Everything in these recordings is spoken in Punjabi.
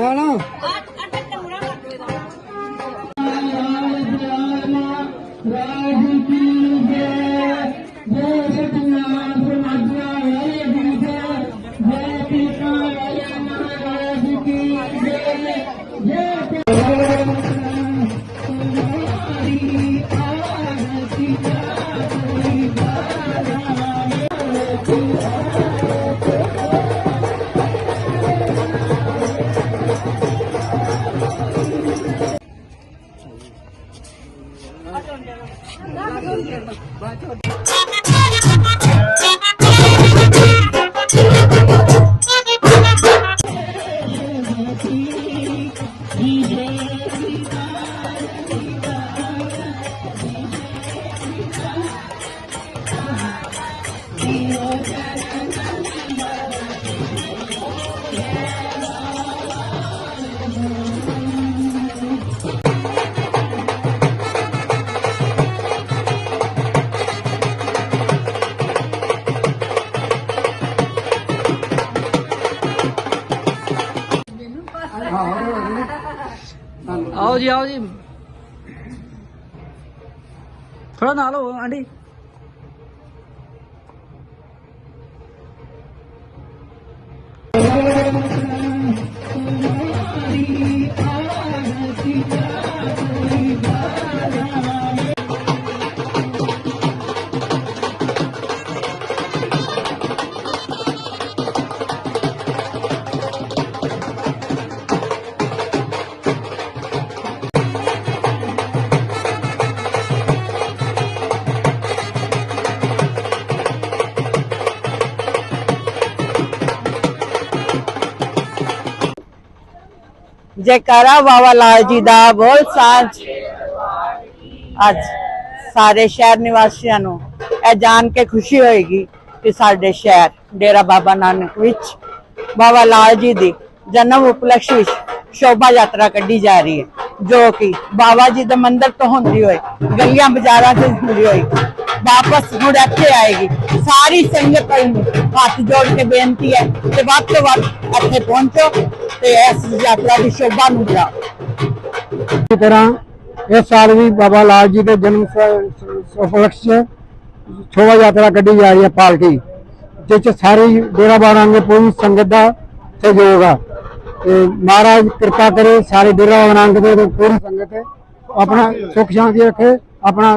ਆਣਾ ਰਾਜ ਕੀ ਜੈ। ਜੈ ਸਤਨਾਮ ਸਮਾਜਿਆ ਹਾਂ ਨਾ ਆਓ ਜੀ ਆਓ ਜੀ। ਥੋੜਾ ਨਾਲ ਹੋ ਆਂਟੀ। ਜੈਕਾਰਾ ਬਾਬਾ ਲਾਲ ਜੀ ਦਾ ਬੋਲ ਸਾਂਝ ਅੱਜ ਸਾਰੇ ਸ਼ਹਿਰ ਨਿਵਾਸੀਆਂ ਨੂੰ ਇਹ ਜਾਣ ਕੇ ਖੁਸ਼ੀ ਹੋਏਗੀ ਕਿ ਸਾਡੇ ਸ਼ਹਿਰ ਡੇਰਾ ਬਾਬਾ ਨਾਨਕ ਵਿੱਚ ਬਾਬਾ ਲਾਲ ਜੀ ਦੀ ਜਨਮ ਉਪਲਕਸ਼ ਵਿੱਚ ਸ਼ੋਭਾ ਯਾਤਰਾ ਕੱਢੀ ਜਾ ਰਹੀ ਹੈ ਜੋ ਕਿ ਬਾਬਾ ਜੀ ਦੇ ਮੰਦਿਰ ਤੋਂ ਹੁੰਦੀ ਹੋਏ ਗਲੀਆਂ ਬਾਜ਼ਾਰਾਂ ਤੋਂ ਹੁੰਦੀ ਹੋਈ ਵਾਪਸ ਮੁੜ ਇੱਥੇ ਆਏਗੀ। ਸਾਰੀ ਸੰਗਤ ਹੱਥ ਜੋੜ ਕੇ ਬੇਨਤੀ ਹੈ ਕਿ ਵੱਧ ਤੋਂ ਵੱਧ ਇੱਥੇ ਪਹੁੰਚੋ ਤੇ ਇਸ ਯਾਤਰਾ ਦੀ ਸ਼ੋਭਾ ਨੂੰ ਵਧਾਓ। ਇਸੇ ਤਰ੍ਹਾਂ ਇਸ ਸਾਲ ਵੀ ਬਾਬਾ ਲਾਲ ਜੀ ਦੇ ਜਨਮ ਉਪਲਕਸ਼ 'ਚ ਸ਼ੋਭਾ ਯਾਤਰਾ ਕੱਢੀ ਜਾ ਰਹੀ ਹੈ ਪਾਲਕੀ, ਜਿਸ 'ਚ ਸਾਰੀ ਡੇਰਾ ਬਾਬਾ ਨਾਨਕ ਦੀ ਪੂਰੀ ਸੰਗਤ ਦਾ ਸਹਿਯੋਗ ਆ। ਤੇ ਮਹਾਰਾਜ ਕਿਰਪਾ ਕਰੇ ਸਾਰੇ ਡੇਰਾ ਬਾਬਾ ਨਾਨਕ ਦੇ ਤੇ ਪੂਰੀ ਸੰਗਤ ਆਪਣਾ ਸੁਖ ਸ਼ਾਂਤੀ ਰੱਖੇ, ਆਪਣਾ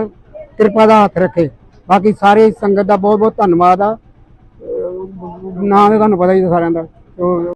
ਕਿਰਪਾ ਦਾ ਹੱਥ ਰੱਖੇ। ਬਾਕੀ ਸਾਰੇ ਸੰਗਤ ਦਾ ਬਹੁਤ ਬਹੁਤ ਧੰਨਵਾਦ ਆ। ਅਹ, ਨਾਂ ਤਾਂ ਤੁਹਾਨੂੰ ਪਤਾ ਹੀ ਸਾਰਿਆਂ ਦਾ।